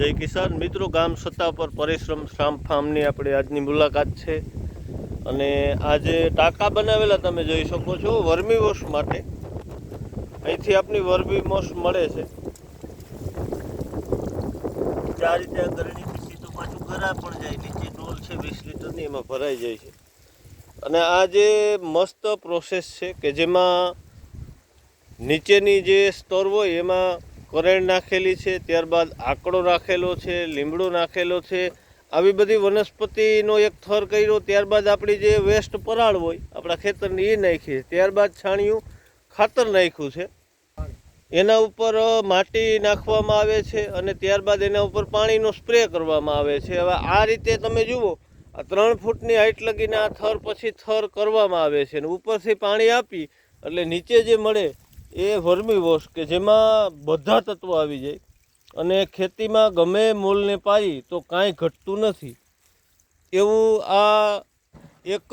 જય કિસાન. મિત્રો, ગામ સત્તા પર પરિશ્રમ શ્રામ ફાર્મની આપણી આજની મુલાકાત છે. અને આજે ટાંકા બનાવેલા તમે જોઈ શકો છો, વર્મી વોશ માટે. અહીંથી આપની વર્મી વોશ મળે છે. ચાર રીતે ગરણી પીસી તો પાછું ગરા પણ જાય, નીચે ડોલ છે વીસ લીટરની, એમાં ભરાઈ જાય છે. અને આ જે મસ્ત પ્રોસેસ છે કે જેમાં નીચેની જે સ્તર હોય, એમાં કરેણ નાખેલી છે, ત્યારબાદ આકડો નાખેલો છે, લીમડો નાખેલો છે. આવી બધી વનસ્પતિનો એક થર કર્યો, ત્યારબાદ આપણી જે વેસ્ટ પરાળ હોય, આપણા ખેતરની એ નાખી ત્યારબાદ છાણિયું ખાતર નાખ્યું છે. એના ઉપર માટી નાખવામાં આવે છે અને ત્યારબાદ એના ઉપર પાણીનો સ્પ્રે કરવામાં આવે છે. હવે આ રીતે તમે જુઓ, આ ત્રણ ફૂટની હાઈટ લગીને આ થર પછી થર કરવામાં આવે છે અને ઉપરથી પાણી આપી, એટલે નીચે જે મળે એ વર્મી વોશ કે જેમાં બધા તત્વો આવી જાય અને ખેતીમાં ગમે મોલને પાઈ તો કાંઈ ઘટતું નથી. એવું આ એક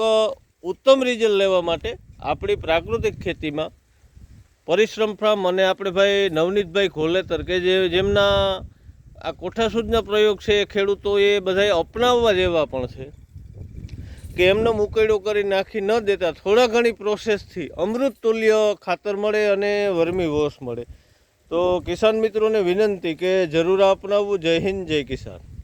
ઉત્તમ રિઝલ્ટ લેવા માટે આપણી પ્રાકૃતિક ખેતીમાં પરિશ્રમ ફાર્મ અને આપણે ભાઈ નવનીતભાઈ ખોલેતર કે જે જેમના આ કોઠાસૂદના પ્રયોગ છે એ ખેડૂતો એ બધાએ અપનાવવા જેવા પણ છે. કે એમનો મુકેડો કરી નાખી ન દેતા, થોડા ઘણી પ્રોસેસથી અમૃત તુલ્ય ખાતર મળે અને વર્મી વોશ મળે. તો કિસાન મિત્રોને વિનંતી કે જરૂર અપનાવવું. જય હિન્દ, જય કિસાન.